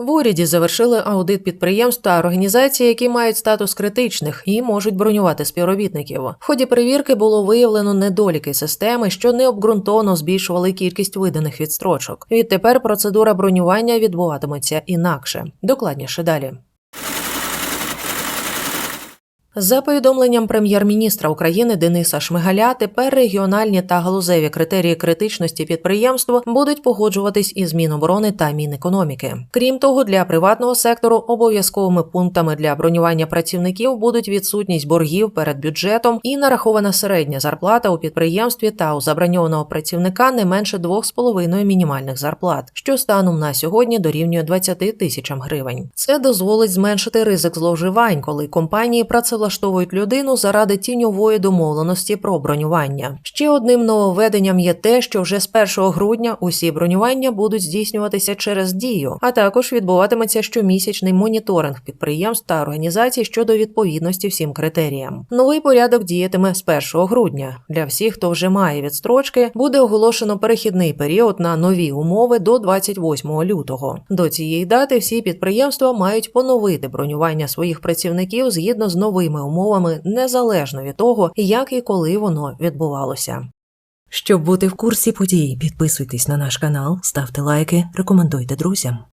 В уряді завершили аудит підприємств та організацій, які мають статус критичних і можуть бронювати співробітників. В ході перевірки було виявлено недоліки системи, що необґрунтовано збільшували кількість виданих відстрочок. Відтепер процедура бронювання відбуватиметься інакше. Докладніше далі. За повідомленням прем'єр-міністра України Дениса Шмигаля, тепер регіональні та галузеві критерії критичності підприємств будуть погоджуватись із Міноборони та Мінекономіки. Крім того, для приватного сектору обов'язковими пунктами для бронювання працівників будуть відсутність боргів перед бюджетом і нарахована середня зарплата у підприємстві та у заброньованого працівника не менше 2,5 мінімальних зарплат, що станом на сьогодні дорівнює 20 тисячам гривень. Це дозволить зменшити ризик зловживань, коли компанії працевлаштовують людину заради тіньової домовленості про бронювання. Ще одним нововведенням є те, що вже з 1 грудня усі бронювання будуть здійснюватися через дію, а також відбуватиметься щомісячний моніторинг підприємств та організацій щодо відповідності всім критеріям. Новий порядок діятиме з 1 грудня. Для всіх, хто вже має відстрочки, буде оголошено перехідний період на нові умови до 28 лютого. До цієї дати всі підприємства мають поновити бронювання своїх працівників згідно з новими умовами, незалежно від того, як і коли воно відбувалося. Щоб бути в курсі подій, підписуйтесь на наш канал, ставте лайки, рекомендуйте друзям.